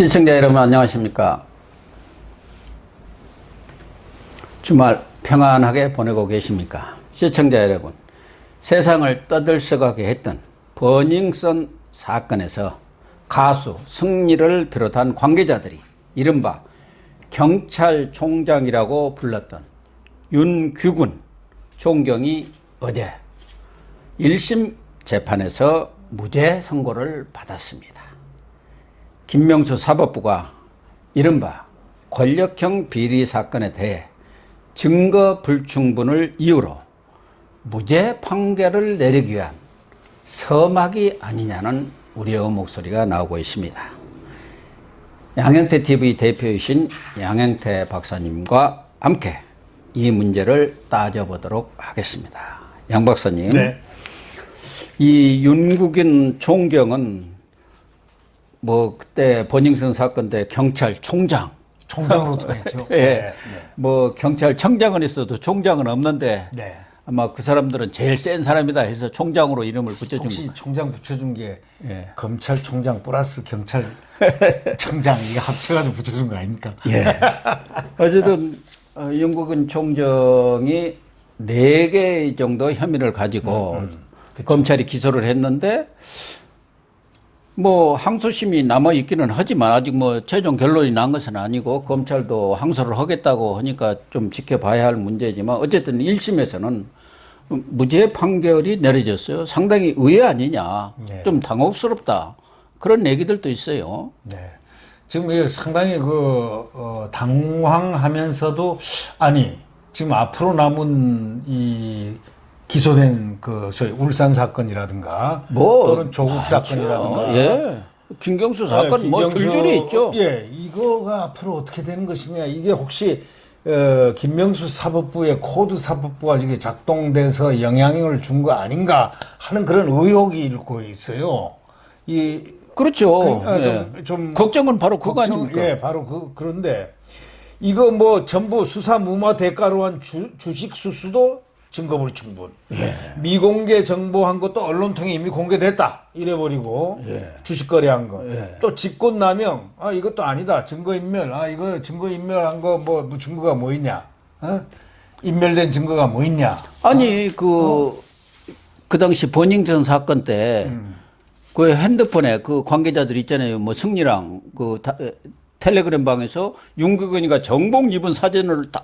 시청자 여러분 안녕하십니까? 주말 평안하게 보내고 계십니까? 시청자 여러분, 세상을 떠들썩하게 했던 버닝썬 사건에서 가수 승리를 비롯한 관계자들이 이른바 경찰총장이라고 불렀던 윤규군 총경이 어제 1심 재판에서 무죄 선고를 받았습니다. 김명수 사법부가 이른바 권력형 비리 사건에 대해 증거 불충분을 이유로 무죄 판결을 내리기 위한 서막이 아니냐는 우려의 목소리가 나오고 있습니다. 양형태 TV 대표이신 양형태 박사님과 함께 이 문제를 따져보도록 하겠습니다. 양 박사님. 네. 이 윤국인 총경은 뭐 그때 버닝썬 사건 때 경찰 총장 총장으로 통했죠. 예. 네. 뭐 경찰청장은 있어도 총장은 없는데 네. 아마 그 사람들은 제일 센 사람이다 해서 총장으로 이름을 붙여준 혹시 거. 총장 붙여준 게 예. 검찰총장 플러스 경찰청장 이게 합쳐가지고 붙여준 거 아닙니까? 예. 어쨌든 어, 윤국은 총장이 네 개 정도 혐의를 가지고 음, 검찰이 기소를 했는데 뭐 항소심이 남아 있기는 하지만 아직 뭐 최종 결론이 난 것은 아니고 검찰도 항소를 하겠다고 하니까 좀 지켜봐야 할 문제지만 어쨌든 1심에서는 무죄 판결이 내려졌어요. 상당히 의외 아니냐. 네. 좀 당혹스럽다. 그런 얘기들도 있어요. 네. 지금 상당히 그 어, 당황하면서도 아니 지금 앞으로 남은 이 기소된 그 소위 울산 사건이라든가 뭐 또는 조국 많죠. 사건이라든가 예. 김경수 사건 네, 뭐 줄줄이 있죠. 예, 이거가 앞으로 어떻게 되는 것이냐. 이게 혹시 어, 김명수 사법부의 코드 사법부가 이게 작동돼서 영향을 준 거 아닌가 하는 그런 의혹이 일고 있어요. 이 그렇죠. 그, 아, 예. 좀- 좀 걱정은 바로 그거 걱정- 아닙니까? 예, 바로 그 그런데 이거 뭐 전부 수사 무마 대가로 한 주, 주식 수수도 증거 불충분. 예. 미공개 정보한 것도 언론 통해 이미 공개됐다. 이래버리고 예. 주식 거래한 거. 또 직권남용. 아 이것도 아니다. 증거 인멸. 아 이거 증거 인멸한 거뭐 증거가 뭐 있냐? 어? 인멸된 증거가 뭐 있냐? 아니 그그 당시 버닝썬 사건 때그 핸드폰에 그 관계자들 있잖아요. 뭐 승리랑 그 다- 에, 텔레그램 방에서 윤국은이가 정복 입은 사진을 딱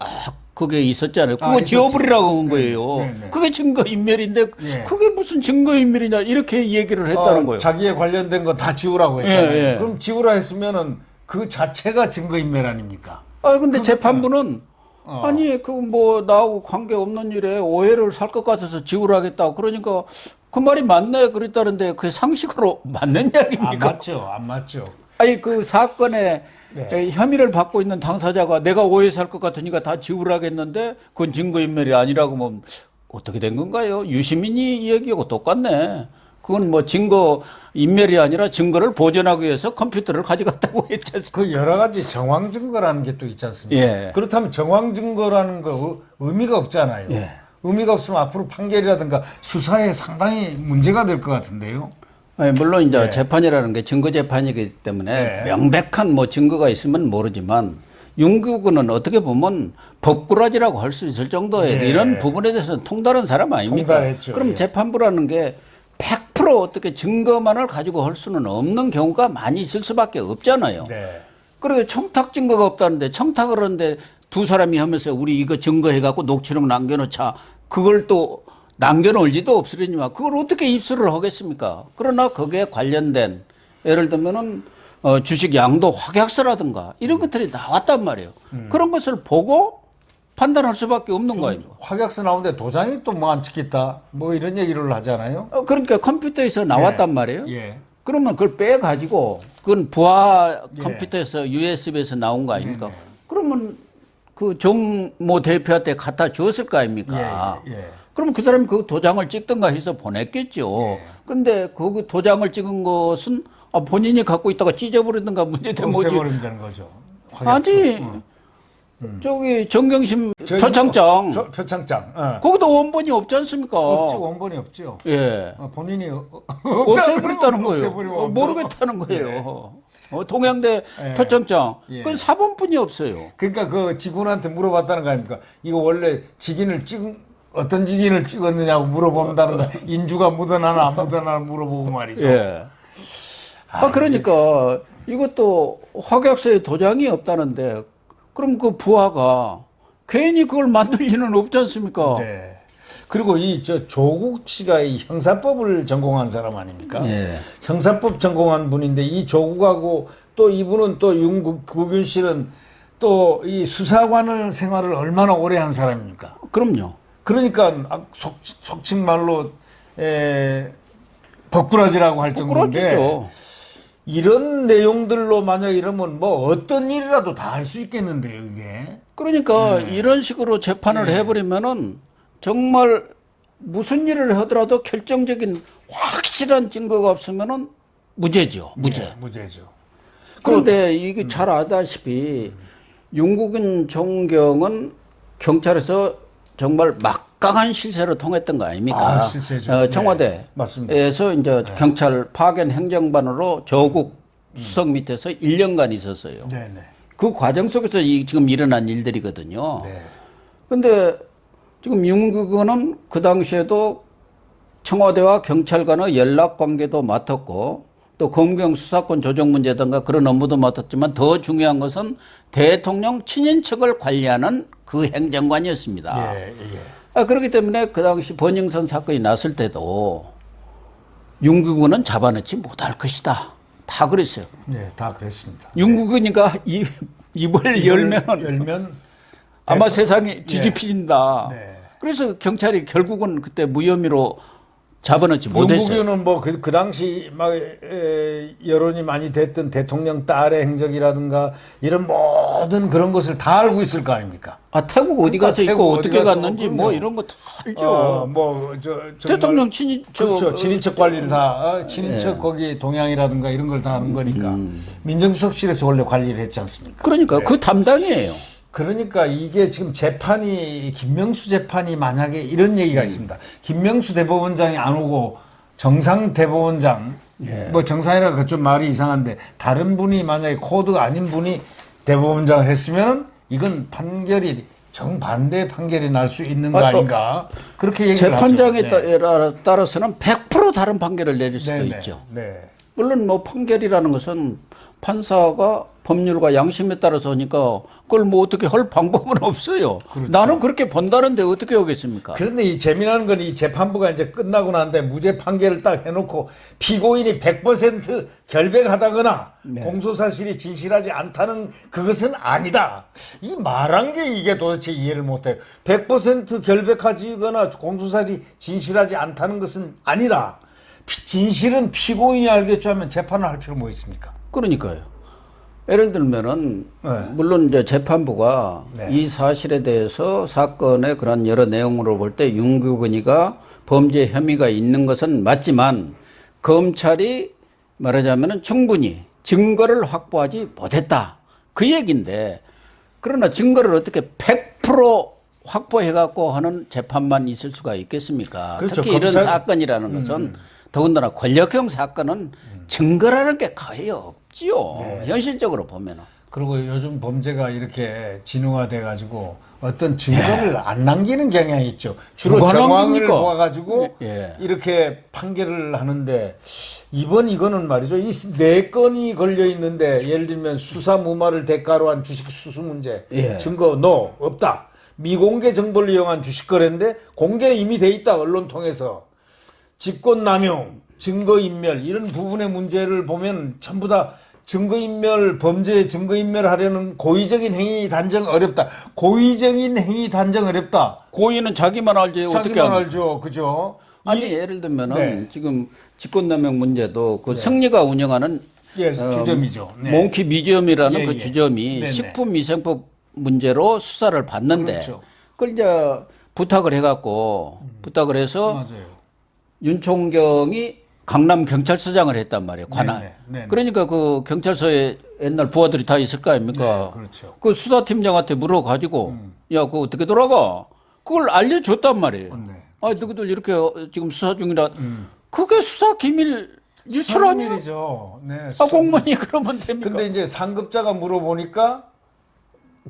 그게 있었잖아요. 그거 아. 지워버리라고 한 거예요. 네, 네. 그게 증거 인멸인데 예. 그게 무슨 증거 인멸이냐 이렇게 얘기를 했다는 어, 거예요. 자기에 관련된 거 다 지우라고 했잖아요. 예, 예. 그럼 지우라 했으면은 그 자체가 증거 인멸 아닙니까? 아 근데 재판부는 아니 그 뭐 나하고 관계 없는 일에 오해를 살 것 같아서 지우라겠다. 그러니까 그 말이 맞네 그랬다는데 그게 상식으로 맞는 안 이야기입니까? 맞죠, 안 맞죠. 아니 그 사건에 네. 에, 혐의를 받고 있는 당사자가 내가 오해 살것 같으니까 다 지우라겠는데 그건 증거인멸이 아니라고 하면 어떻게 된 건가요? 유시민이 이 얘기하고 똑같네. 그건 뭐 증거 인멸이 아니라 증거를 보존하기 위해서 컴퓨터를 가져갔다고 했지 않습니까? 그 여러 가지 정황 증거라는 게 또 있지 않습니까? 예. 그렇다면 정황 증거라는 거 의- 의미가 없잖아요. 예. 의미가 없으면 앞으로 판결이라든가 수사에 상당히 문제가 될 것 같은데요. 아니, 물론 이제 재판이라는 게 증거 재판이기 때문에 네. 명백한 뭐 증거가 있으면 모르지만 윤국은은 어떻게 보면 법꾸라지라고 할 수 있을 정도의 예. 이런 부분에 대해서는 통달한 사람 아닙니까? 통달했죠. 그럼 예. 재판부라는 게 100% 어떻게 증거만을 가지고 할 수는 없는 경우가 많이 있을 수밖에 없잖아요. 네. 그리고 청탁 증거가 없다는데 청탁을 하는데 두 사람이 하면서 우리 이거 증거해갖고 녹취록 남겨놓자 그걸 또 남겨놓을지도 없으려니만 그걸 어떻게 입수를 하겠습니까? 그러나 거기에 관련된 예를 들면은 어, 주식 양도 확약서라든가 이런 것들이 나왔단 말이에요. 그런 것을 보고 판단할 수밖에 없는 거예요. 확약서 나오는데 도장이 또 뭐 안 찍혔다. 뭐 이런 얘기를 하잖아요. 어, 그러니까 컴퓨터에서 나왔단 말이에요. 예. 그러면 그걸 빼 가지고 그건 부하 컴퓨터에서 USB에서 나온 거 아닙니까? 그러면 그 정모 대표한테 갖다 주었을 거 아닙니까? 예, 예. 그러면 그 사람이 그 도장을 찍든가 해서 보냈겠죠. 근데 그 도장을 찍은 것은 아, 본인이 갖고 있다가 찢어버리든가 문제되면 뭐지. 없애버리면 되는 거죠. 아니, 저기 정경심 표창장 저, 표창장. 어. 거기도 원본이 없지 않습니까? 없죠. 원본이 없죠. 예. 어, 본인이 어- 없애버렸다는 거예요. 어. 모르겠다는 거예요. 어, 동양대 예. 표창장 예. 그건 사본뿐이 없어요. 그러니까 그 직원한테 물어봤다는 거 아닙니까? 이거 원래 직인을 찍은 어떤 직인을 찍었느냐고 물어본다는 거. 인주가 묻어나나 안 묻어나나 물어보고 말이죠. 예. 아, 그러니까 이것도 확약서에 도장이 없다는데 그럼 그 부하가 괜히 그걸 만들 리는 없지 않습니까? 네. 그리고 이 저 조국 씨가 이 형사법을 전공한 사람 아닙니까? 예. 형사법 전공한 분인데 이 조국하고 또 이분은 또 윤구균 씨는 또 이 수사관을 생활을 얼마나 오래 한 사람입니까? 그럼요. 그러니까 아, 속, 속칭 말로 에, 버꾸라지라고 할 정도인데. 이런 내용들로 만약 이러면 뭐 어떤 일이라도 다 할 수 있겠는데요 이게 그러니까 네. 이런 식으로 재판을 해버리면은 정말 무슨 일을 하더라도 결정적인 확실한 증거가 없으면은 무죄죠. 무죄. 네, 무죄죠. 그런데 이게 잘 아다시피 윤국인 총경은 경찰에서 정말 막강한 실세로 통했던 거 아닙니까? 아, 실세죠. 어, 네, 청와대에서 맞습니다. 이제 경찰 파견 행정반으로 조국 수석 밑에서 1년간 있었어요. 네 네. 그 과정 속에서 이 지금 일어난 일들이거든요. 네. 근데 지금 윤국은은 그 당시에도 청와대와 경찰 간의 연락 관계도 맡았고 또 검경 수사권 조정 문제든가 그런 업무도 맡았지만 더 중요한 것은 대통령 친인척을 관리하는 그 행정관이었습니다. 예, 예. 아, 그렇기 때문에 그 당시 번영선 사건이 났을 때도 윤국은은 잡아넣지 못할 것이다. 다 그랬어요. 네, 다 그랬습니다. 윤국은이가 입, 입을 열면 열면 아마 세상이 뒤집힌다. 네. 그래서 경찰이 결국은 그때 무혐의로 잡아넣지 못했어요. 윤국유는 뭐그 그 당시 막 에, 여론이 많이 됐던 대통령 딸의 행적이라든가 이런 모든 그런 것을 다 알고 있을 거 아닙니까? 아 태국 어디 가서 그러니까 있고 태국 어떻게 어디 가서, 갔는지 그럼요. 뭐 이런 거 다 알죠. 어, 뭐저 대통령 친인 저, 그렇죠. 어, 친인척 관리를 다 어, 친인척 거기 동향이라든가 이런 걸 다 하는 거니까 민정수석실에서 원래 관리를 했지 않습니까? 그러니까 그 담당이에요. 그러니까 이게 지금 재판이 김명수 재판이 만약에 이런 얘기가 있습니다. 김명수 대법원장이 안 오고 정상 대법원장 뭐 정상이라 그좀 말이 이상한데 다른 분이 만약에 코드가 아닌 분이 대법원장을 했으면 이건 판결이 정반대 판결이 날 수 있는 거 아, 또 아닌가 그렇게 얘기를 재판장에 하죠. 네. 따라- 따라서는 100% 다른 판결을 내릴 수도 네, 네, 있죠. 네. 물론 뭐 판결이라는 것은 판사가 법률과 양심에 따라서 하니까 그걸 뭐 어떻게 할 방법은 없어요. 그렇죠. 나는 그렇게 본다는데 어떻게 하겠습니까? 그런데 이 재미나는 건 이 재판부가 이제 끝나고 난데 무죄 판결을 딱 해놓고 피고인이 100% 결백하다거나 네. 공소사실이 진실하지 않다는 그것은 아니다. 이 말한 게 이게 도대체 이해를 못해요. 100% 결백하지거나 공소사실이 진실하지 않다는 것은 아니다. 피- 진실은 피고인이 알겠죠 하면 재판을 할 필요 뭐 있습니까? 그러니까요. 예를 들면은 네. 물론 이제 재판부가 네. 이 사실에 대해서 사건의 그런 여러 내용으로 볼 때 윤규근이가 범죄 혐의가 있는 것은 맞지만 검찰이 말하자면은 충분히 증거를 확보하지 못했다. 그 얘기인데 그러나 증거를 어떻게 100% 확보해 갖고 하는 재판만 있을 수가 있겠습니까? 그렇죠. 특히 이런 검찰- 음. 사건이라는 것은 더군다나 권력형 사건은 증거라는 게 거의 없 지요. 네. 현실적으로 보면은. 그리고 요즘 범죄가 이렇게 진화돼 가지고 어떤 증거를 안 남기는 경향이 있죠. 주로 예. 정황을? 모아가지고 예. 이렇게 판결을 하는데 이번 이거는 말이죠. 이 네 건이 걸려 있는데 예를 들면 수사 무마를 대가로 한 주식 수수 문제 예. 증거 노 없다. 미공개 정보를 이용한 주식 거래인데 공개 이미 돼 있다 언론 통해서 직권 남용, 증거 인멸 이런 부분의 문제를 보면 전부 다 증거인멸 범죄 증거인멸 하려는 고의적인 행위 단정 어렵다. 고의적인 행위 단정 어렵다. 고의는 자기만 알지 어떻게 자기만 하는 알죠, 그죠? 아니 이- 예를 들면은 네. 지금 직권남용 문제도 그 승리가 운영하는 예, 어, 주점이죠. 네. 몽키 뮤지엄이라는 예, 그 예. 주점이 네네. 식품위생법 문제로 수사를 받는데 그렇죠. 그걸 이제 부탁을 해갖고 부탁을 해서 맞아요. 윤 총경이 강남 경찰서장을 했단 말이에요. 관할. 네네, 네네. 그러니까 그 경찰서에 옛날 부하들이 다 있을 거 아닙니까? 네, 그렇죠. 음. 그 수사팀장한테 물어가지고 야, 그거 어떻게 돌아가? 그걸 알려줬단 말이에요. 네. 아, 너희들 이렇게 어, 지금 수사 중이라. 그게 수사 기밀 유출 아니야? 일이죠. 네. 아, 공무원이 그러면 됩니까? 근데 이제 상급자가 물어보니까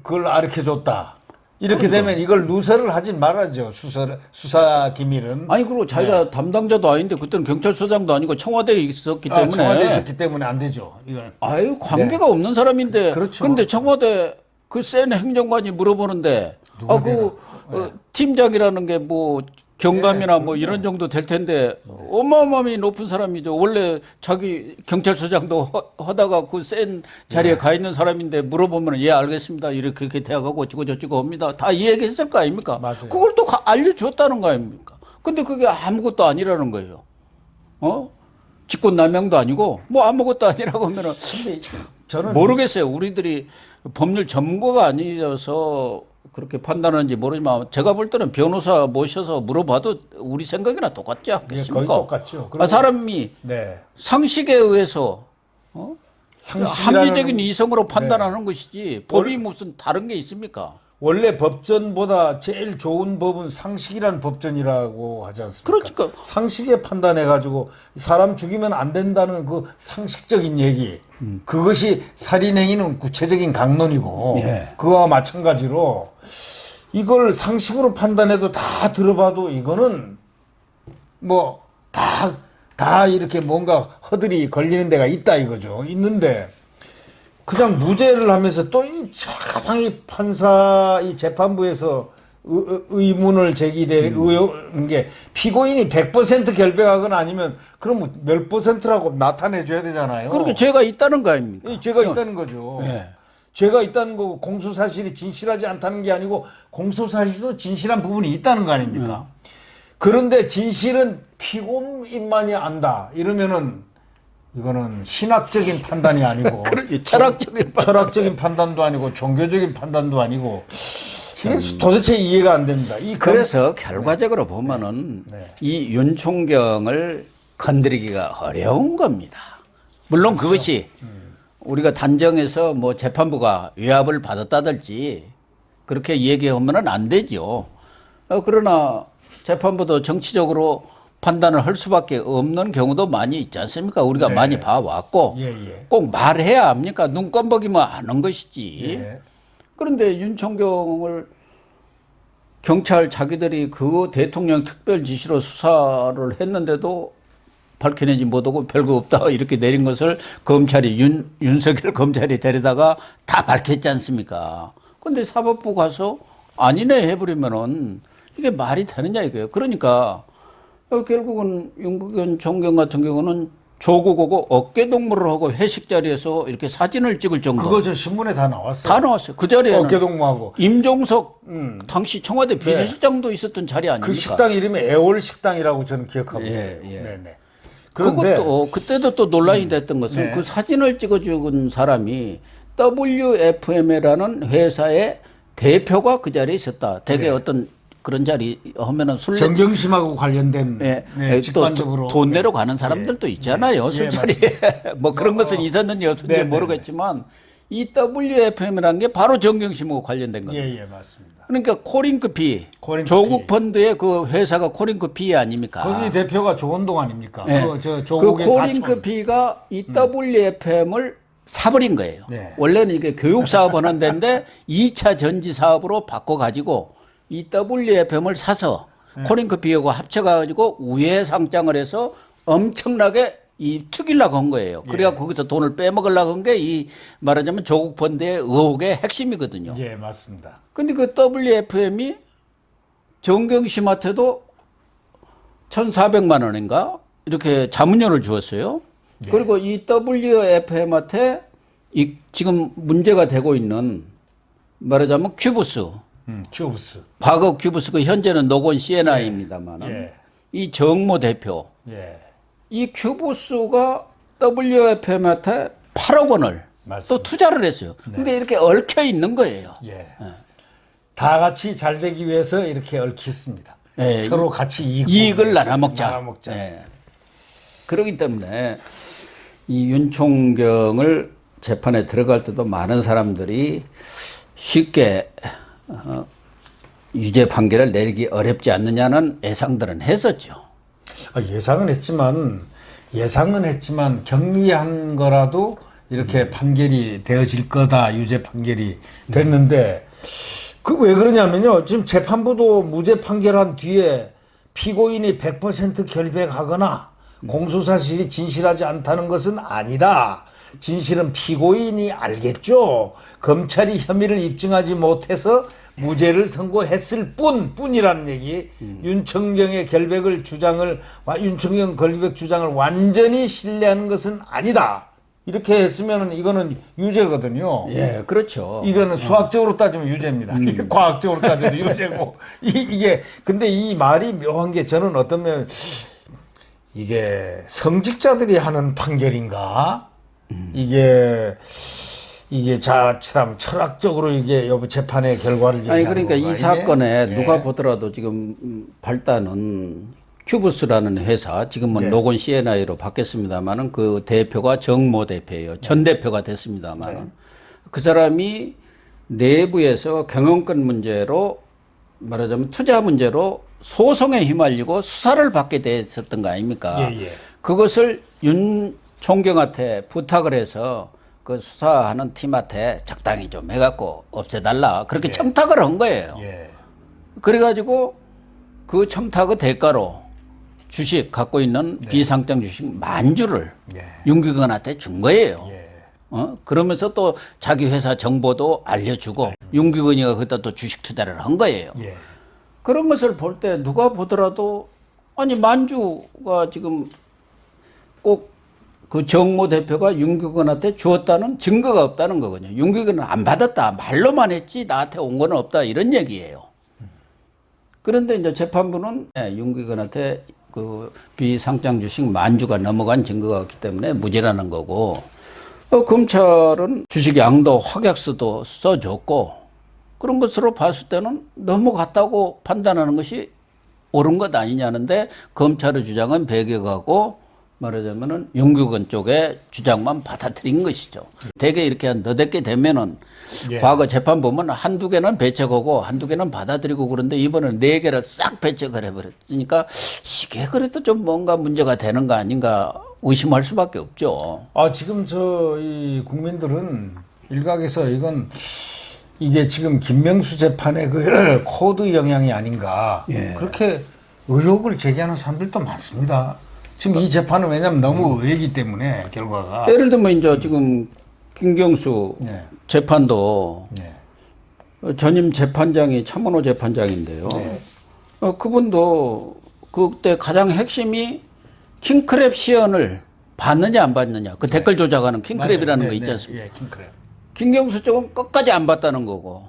그걸 알려 줬다. 이렇게 되면 이걸 누설을 하진 말아죠. 수사 수사 기밀은. 아니 그리고 자기가 담당자도 아닌데 그때는 경찰서장도 아니고 청와대에 있었기 아, 때문에 청와대에 있었기 때문에 안 되죠. 이건. 아유 관계가 없는 사람인데 그렇죠. 근데 청와대 그 센 행정관이 물어보는데 아그 어, 팀장이라는 게 뭐 경감이나 뭐 이런 정도 될 텐데 어마어마하게 높은 사람이죠. 원래 자기 경찰서장도 허- 하다가 그 센 자리에 가 있는 사람인데 물어보면 예 알겠습니다 이렇게 이렇게 대학하고 어쩌고 저쩌고 합니다. 다 이 얘기했을 거 아닙니까? 맞아요. 그걸 또 가- 알려줬다는 거 아닙니까? 근데 그게 아무것도 아니라는 거예요. 어? 직권남용도 아니고 뭐 아무것도 아니라고 하면은 근데 저는 모르겠어요. 우리들이 법률 전문가가 아니어서 그렇게 판단하는지 모르지만 제가 볼 때는 변호사 모셔서 물어봐도 우리 생각이나 똑같지 않겠습니까? 예, 거의 똑같죠. 아, 사람이 네. 상식에 의해서 상식이라는 합리적인 이성으로 판단하는 것이지 법이 무슨 다른 게 있습니까? 원래 법전보다 제일 좋은 법은 상식이라는 법전이라고 하지 않습니까? 그러니까. 상식에 판단해 가지고 사람 죽이면 안 된다는 그 상식적인 얘기. 그것이 살인 행위는 구체적인 강론이고 예. 그와 마찬가지로 이걸 상식으로 판단해도 다 들어봐도 이거는 뭐 다다 이렇게 뭔가 허들이 걸리는 데가 있다 이거죠. 있는데 그냥 무죄를 하면서 또 이 가장 이 판사 이 재판부에서 의- 의문을 제기될 음. 의혹인 게 피고인이 100% 결백하거나 아니면 그럼 몇 퍼센트라고 나타내 줘야 되잖아요. 그렇게 죄가 있다는 거 아닙니까? 이 죄가 있다는 거죠. 예. 죄가 있다는 거고 공소 사실이 진실하지 않다는 게 아니고 공소 사실도 진실한 부분이 있다는 거 아닙니까? 그런데 진실은 피고인만이 안다. 이러면은 이거는 신학적인 판단이 아니고 철학적인 판- 철학적인 판단도 아니고 종교적인 판단도 아니고 이게 도대체 이해가 안 됩니다. 이 검- 그래서 결과적으로 보면은 네. 이 윤총경을 건드리기가 어려운 겁니다. 물론 그것이 우리가 단정해서 뭐 재판부가 위압을 받았다든지 그렇게 얘기하면은 안 되죠. 어, 그러나 재판부도 정치적으로 판단을 할 수밖에 없는 경우도 많이 있지 않습니까? 우리가 많이 봐왔고 네. 예, 예. 꼭 말해야 합니까? 눈 껌벅이면 아는 것이지. 예. 그런데 윤총경을 경찰 자기들이 그 대통령 특별 지시로 수사를 했는데도 밝혀내지 못하고 별거 없다 이렇게 내린 것을 검찰이 윤, 윤석열 검찰이 데려다가 다 밝혔지 않습니까? 근데 사법부 가서 아니네 해버리면은 이게 말이 되느냐 이거예요. 그러니까 어, 결국은 윤국현 총경 같은 경우는 조국 오고 어깨 동무를 하고 회식 자리에서 이렇게 사진을 찍을 정도 그거 저 신문에 다 나왔어요. 다 나왔어요. 그 자리에는 어깨동무하고 임종석 당시 청와대 비서실장도 있었던 자리 아닙니까? 그 식당 이름이 애월 식당이라고 저는 기억하고 예, 있어요. 예. 네네. 그런데 음. 그것도 그때도 또 논란이 됐던 것은 네. 그 사진을 찍어준 사람이 WFM이라는 회사의 대표가 그 자리에 있었다. 대개 어떤 그런 자리 하면은 술 네. 정경심하고 관련된 예, 네, 예, 또 직관적으로 돈 내러 가는 사람들도 있잖아요. 예, 술자리에. 뭐 그런 것은 있었는지 없었는지 네, 네, 모르겠지만 이 WFM이라는 게 바로 정경심하고 관련된 거예요. 예, 예, 맞습니다. 그러니까 코링크 피, 코링크 조국 피. 펀드의 그 회사가 코링크 피 아닙니까? 거기 대표가 조원동 아닙니까? 예. 그, 저그 조국의 코링크 사촌. 피가 이 WFM을 사버린 거예요. 네. 원래는 이게 교육 사업 하는 데인데 2차 전지 사업으로 바꿔 가지고 이 WFM을 사서 네. 코링크 피하고 합쳐 가지고 우회 상장을 해서 엄청나게 이 투기려고 한 거예요. 그래야 예. 거기서 돈을 빼먹으려고 한 게 이 말하자면 조국 펀드의 의혹의 핵심이거든요. 예, 맞습니다. 근데 그 WFM이 정경심한테도 1,400만 원인가 이렇게 자문료를 주었어요. 네. 그리고 이 WFM한테 이 지금 문제가 되고 있는 말하자면 큐브스 음, 큐브스. 과거 큐브스가 현재는 노건 CNI입니다만 예. 이 정모 대표 예. 이 큐브스가 WFM한테 8억 원을 맞습니다. 또 투자를 했어요. 근데 이렇게 얽혀 있는 거예요. 예. 다 같이 잘 되기 위해서 이렇게 얽혔습니다. 예, 서로 같이 이익 보면서 나눠 먹자. 나눠 먹자. 예. 그렇기 때문에 이 윤총경을 재판에 들어갈 때도 많은 사람들이 쉽게 어, 유죄 판결을 내리기 어렵지 않느냐는 예상들은 했었죠. 아, 예상은 했지만 예상은 했지만 경미한 거라도 이렇게 판결이 되어질 거다 유죄 판결이 됐는데 그왜 그러냐면요 지금 재판부도 무죄 판결한 뒤에 피고인이 100% 결백하거나 공소 사실이 진실하지 않다는 것은 아니다. 진실은 피고인이 알겠죠. 검찰이 혐의를 입증하지 못해서 무죄를 선고했을 뿐 뿐이라는 얘기. 윤청경의 결백을 주장을 와- 윤청경 결백 주장을 완전히 신뢰하는 것은 아니다. 이렇게 했으면 이거는 유죄거든요. 예, 그렇죠. 이거는 수학적으로 따지면 유죄입니다. 음. 과학적으로 따지면 유죄고 이, 이게 근데 이 말이 묘한 게 저는 어떤 면 이게 성직자들이 하는 판결인가? 음. 이게 이게 자칫하면 철학적으로 이게 여부 재판의 결과를 아니 그러니까 이 건가, 이게? 사건에 예. 누가 보더라도 지금 음, 발단은 큐브스라는 회사 지금은 네. 로건 CNI로 바뀌었습니다만은 그 대표가 정모 대표예요. 전 대표가 됐습니다만은 네. 그 사람이 내부에서 경영권 문제로 말하자면 투자 문제로 소송에 휘말리고 수사를 받게 됐었던 거 아닙니까? 예, 예. 그것을 윤 총경한테 부탁을 해서 그 수사하는 팀한테 적당히 좀 해갖고 없애달라 그렇게 청탁을 한 거예요. 예. 그래가지고 그 청탁의 대가로 주식 갖고 있는 비상장 주식 만주를 네. 예. 윤기근한테 준 거예요. 예. 어? 그러면서 또 자기 회사 정보도 알려주고 윤기근이가 그때 또 주식 투자를 한 거예요. 예. 그런 것을 볼 때 누가 보더라도 아니 만주가 지금 꼭 그 정모 대표가 윤기근한테 주었다는 증거가 없다는 거거든요. 윤기근은 안 받았다 말로만 했지 나한테 온 건 없다 이런 얘기예요. 그런데 이제 재판부는 네, 윤기근한테 그 비상장 주식 만주가 넘어간 증거가 없기 때문에 무죄라는 거고 어, 검찰은 주식 양도 확약서도 써줬고 그런 것으로 봤을 때는 넘어갔다고 판단하는 것이 옳은 것 아니냐는데 검찰의 주장은 배격하고 말하자면은 윤규근 쪽의 주장만 받아들인 것이죠. 대개 이렇게 한 너댓 개 되면은 예. 과거 재판 보면 한두 개는 배척하고 한두 개는 받아들이고 그런데 이번에는 네 개를 싹 배척을 해버렸으니까 이게 그래도 좀 뭔가 문제가 되는 거 아닌가 의심할 수밖에 없죠. 아 지금 저 이 국민들은 일각에서 이건 이게 지금 김명수 재판의 그 코드 영향이 아닌가 예. 그렇게 의혹을 제기하는 사람들도 많습니다. 지금 이 재판은 왜냐하면 너무 의외이기 때문에 결과가 예를 들면 이제 지금 김경수 네. 재판도 네. 어, 전임 재판장이 차문호 재판장인데요. 네. 어, 그분도 그때 가장 핵심이 킹크랩 시연을 받느냐 안 받느냐 그 댓글 조작하는 킹크랩이라는 맞아요. 거 네, 있지 네. 않습니까? 예, 킹크랩. 김경수 쪽은 끝까지 안 받다는 거고.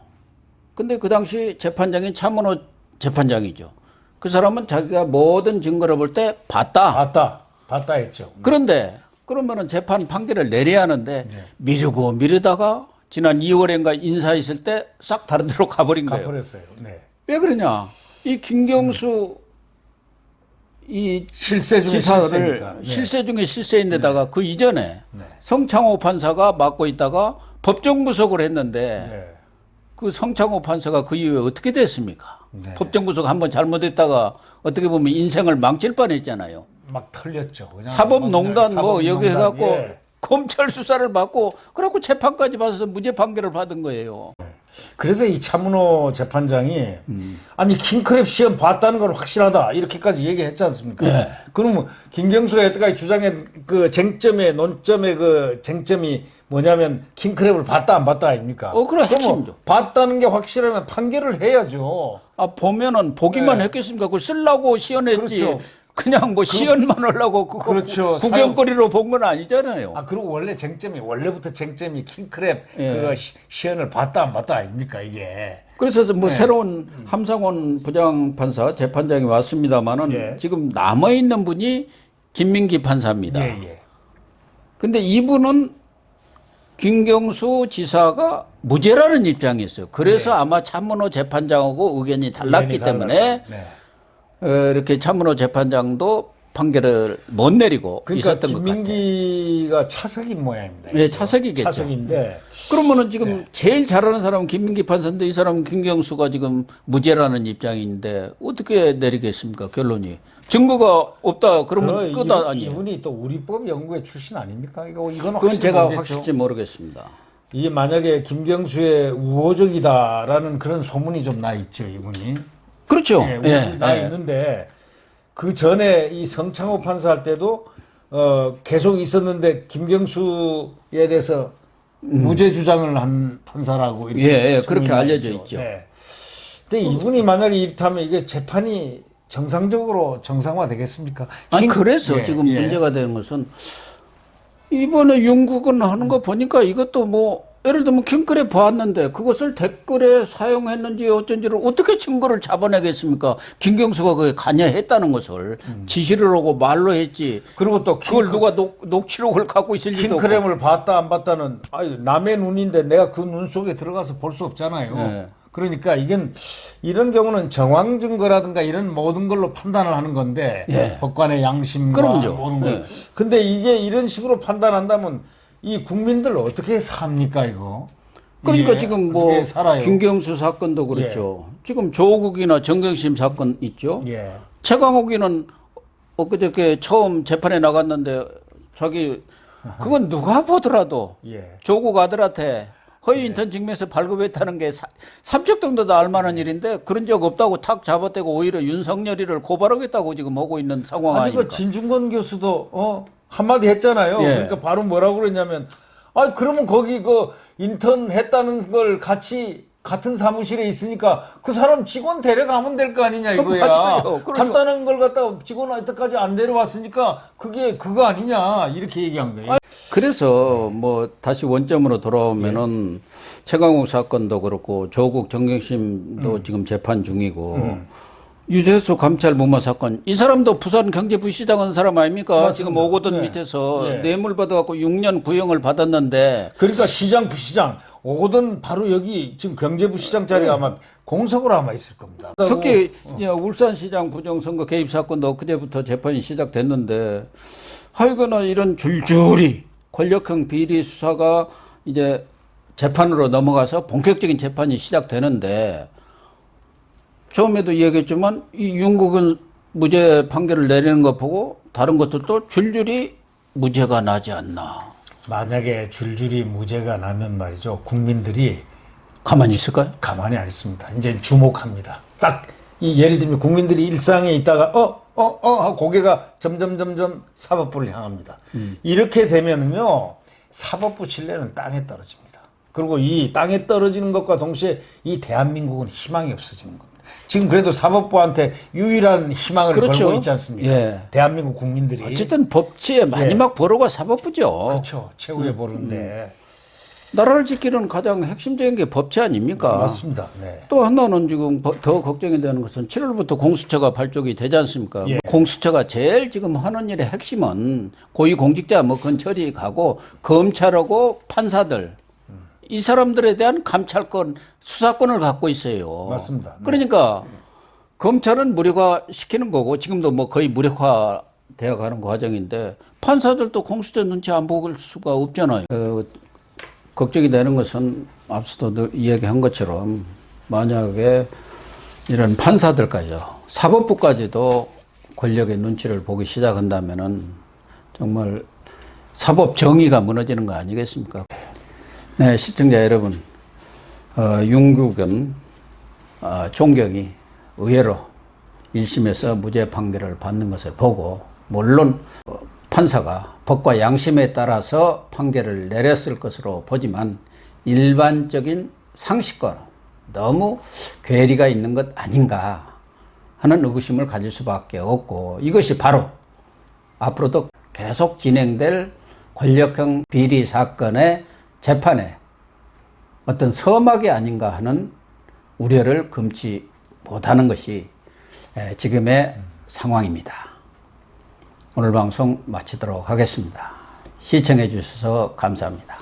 근데 그 당시 재판장이 차문호 재판장이죠. 그 사람은 자기가 모든 증거를 볼 때 봤다. 봤다, 봤다 했죠. 그런데 그러면은 재판 판결을 내려야 하는데 네. 미루고 미루다가 지난 2월인가 인사했을 때 싹 다른 데로 가버린 거예요. 가버렸어요. 네. 왜 그러냐? 이 김경수 이 실세 중에 실세니까. 네. 실세 중에 실세인데다가 그 이전에 성창호 판사가 맡고 있다가 법정 구속을 했는데 네. 그 성창호 판사가 그 이후에 어떻게 됐습니까? 네. 법정 구속 한번 잘못했다가 어떻게 보면 인생을 망칠 뻔했잖아요. 막 털렸죠. 사법농단 뭐 사법농단, 여기 해갖고 예. 검찰 수사를 받고 그래갖고 재판까지 받아서 무죄 판결을 받은 거예요. 그래서 이 차문호 재판장이 음. 아니 킹크랩 시험 봤다는 건 확실하다 이렇게까지 얘기했지 않습니까? 네. 그러면 김경수가 여태까지 주장한 그 쟁점의 논점의 그 쟁점이 뭐냐면 킹크랩을 봤다 안 봤다 아닙니까? 어, 그래, 그러면 핵심이죠. 봤다는 게 확실하면 판결을 해야죠. 아 보면은 보기만 네. 했겠습니까? 그걸 쓰려고 시연했지. 그렇죠. 그냥 뭐 시연만 하려고 그거 그렇죠. 구- 구경거리로 본 건 아니잖아요. 아 그리고 원래 쟁점이 원래부터 쟁점이 킹크랩 예. 그거 시, 시연을 봤다 안 봤다 아닙니까 이게? 그래서 네. 뭐 새로운 함상원 부장판사 재판장이 왔습니다만은 예. 지금 남아 있는 분이 김민기 판사입니다. 예 예. 근데 이분은 김경수 지사가 무죄라는 입장이었어요. 그래서 아마 차문호 재판장하고 의견이 달랐기 때문에. 네. 어, 이렇게 차문호 재판장도 판결을 못 내리고 그러니까 있었던 것 같아요. 김민기가 차석인 모양입니다. 예, 차석이겠죠. 차석인데 그러면은 지금 네. 제일 잘하는 사람은 김민기 판사인데 이 사람은 김경수가 지금 무죄라는 입장인데 어떻게 내리겠습니까 결론이 증거가 없다 그러면 그끝 이분- 아니에요. 이분이 또 우리법 연구회 출신 아닙니까? 이거 이건 그건 확실히 제가 모르겠죠. 확실히 모르겠습니다. 이게 만약에 김경수의 우호적이다라는 그런 소문이 좀 나 있죠, 이분이. 그렇죠. 예, 예, 우호적이 나 예. 있는데 그 전에 이 성창호 판사 할 때도 어, 계속 있었는데 김경수에 대해서 무죄 주장을 한 판사라고 이렇게 음. 예, 예, 그렇게 나 알려져 있죠. 있죠. 네. 근데 이분이 만약에 이렇다면 이게 재판이 정상적으로 정상화 되겠습니까? 아니 김- 그래서 예, 지금 예. 문제가 되는 것은 이번에 영국은 하는 거 보니까 이것도 뭐 예를 들면 킹크랩 보았는데 그것을 댓글에 사용했는지 어쩐지를 어떻게 증거를 잡아내겠습니까? 김경수가 그게 관여했다는 것을 지시를 하고 말로 했지. 그리고 또 그걸 킹크- 누가 녹, 녹취록을 갖고 있을 리도 없고. 킹크랩을 봤다 안 봤다는 아유, 남의 눈인데 내가 그 눈 속에 들어가서 볼 수 없잖아요. 네. 그러니까 이건 이런 경우는 정황 증거라든가 이런 모든 걸로 판단을 하는 건데 예. 법관의 양심과 그럼요. 모든 걸. 예. 근데 이게 이런 식으로 판단한다면 이 국민들 어떻게 삽니까 이거? 그러니까 이게 지금 뭐? 김경수 사건도 그렇죠. 지금 조국이나 정경심 사건 있죠. 예. 최강욱이는 엊그저께 처음 재판에 나갔는데 자기 그건 누가 보더라도 예. 조국 아들한테 허위 인턴 증명서 발급했다는 게 사- 삼척 정도도 알만한 일인데 그런 적 없다고 탁 잡아떼고 오히려 윤석열이를 고발하겠다고 지금 하고 있는 상황 아니 아닙니까? 그 진중권 교수도 어 한마디 했잖아요. 예. 그러니까 바로 뭐라고 그랬냐면 아 그러면 거기 그 인턴 했다는 걸 같이 같은 사무실에 있으니까 그 사람 직원 데려가면 될 거 아니냐 이거야. 맞아요. 간단한 걸 갖다가 직원 여태까지 안 데려왔으니까 그게 그거 아니냐 이렇게 얘기한 거예요. 그래서 뭐 다시 원점으로 돌아오면은 최강욱 사건도 그렇고 조국 정경심도 음. 지금 재판 중이고 유재수 감찰 무마 사건 이 사람도 부산 경제부시장 한 사람 아닙니까? 맞습니다. 지금 오거돈 네. 밑에서 네. 뇌물 받아갖고 6년 구형을 받았는데 그러니까 시장 부시장 오거든 바로 여기 지금 경제부시장 자리가 아마 공석으로 아마 있을 겁니다. 특히 이제 울산시장 부정선거 개입 사건도 그제부터 재판이 시작됐는데 하여간에 이런 줄줄이 권력형 비리 수사가 이제 재판으로 넘어가서 본격적인 재판이 시작되는데 처음에도 이야기했지만 이 윤국은 무죄 판결을 내리는 거 보고 다른 것들도 줄줄이 무죄가 나지 않나 만약에 줄줄이 무죄가 나면 말이죠 국민들이 가만히 있을까요? 가만히 안 있습니다. 이제 주목합니다. 딱 이 예를 들면 국민들이 일상에 있다가 어 어 어 하고 고개가 점점 점점 사법부를 향합니다. 이렇게 되면은요 사법부 신뢰는 땅에 떨어집니다. 그리고 이 땅에 떨어지는 것과 동시에 이 대한민국은 희망이 없어지는 겁니다. 지금 그래도 사법부한테 유일한 희망을 그렇죠. 걸고 있지 않습니까? 예. 대한민국 국민들이 어쨌든 법치의 마지막 보루가 사법부죠. 그렇죠 최후의 보루인데 나라를 지키는 가장 핵심적인 게 법치 아닙니까? 맞습니다. 네. 또 하나는 지금 버- 더 걱정이 되는 것은 7월부터 공수처가 발족이 되지 않습니까? 예. 공수처가 제일 지금 하는 일의 핵심은 고위공직자 뭐 건처리 가고 검찰하고 판사들 이 사람들에 대한 감찰권 수사권을 갖고 있어요. 맞습니다. 네. 그러니까 검찰은 무력화 시키는 거고 지금도 뭐 거의 무력화 되어 가는 과정인데 판사들도 공수처 눈치 안볼 수가 없잖아요. 어, 걱정이 되는 것은 앞서도 늘 이야기한 것처럼 만약에 이런 판사들까지요, 사법부까지도 권력의 눈치를 보기 시작한다면은 정말 사법 정의가 무너지는 거 아니겠습니까? 네, 시청자 여러분, 어, 윤국은 어, 존경이 의외로 1심에서 무죄 판결을 받는 것을 보고 물론 어, 판사가 법과 양심에 따라서 판결을 내렸을 것으로 보지만 일반적인 상식과 너무 괴리가 있는 것 아닌가 하는 의구심을 가질 수밖에 없고 이것이 바로 앞으로도 계속 진행될 권력형 비리 사건의 재판에 어떤 서막이 아닌가 하는 우려를 금치 못하는 것이 에, 지금의 상황입니다. 오늘 방송 마치도록 하겠습니다. 시청해 주셔서 감사합니다.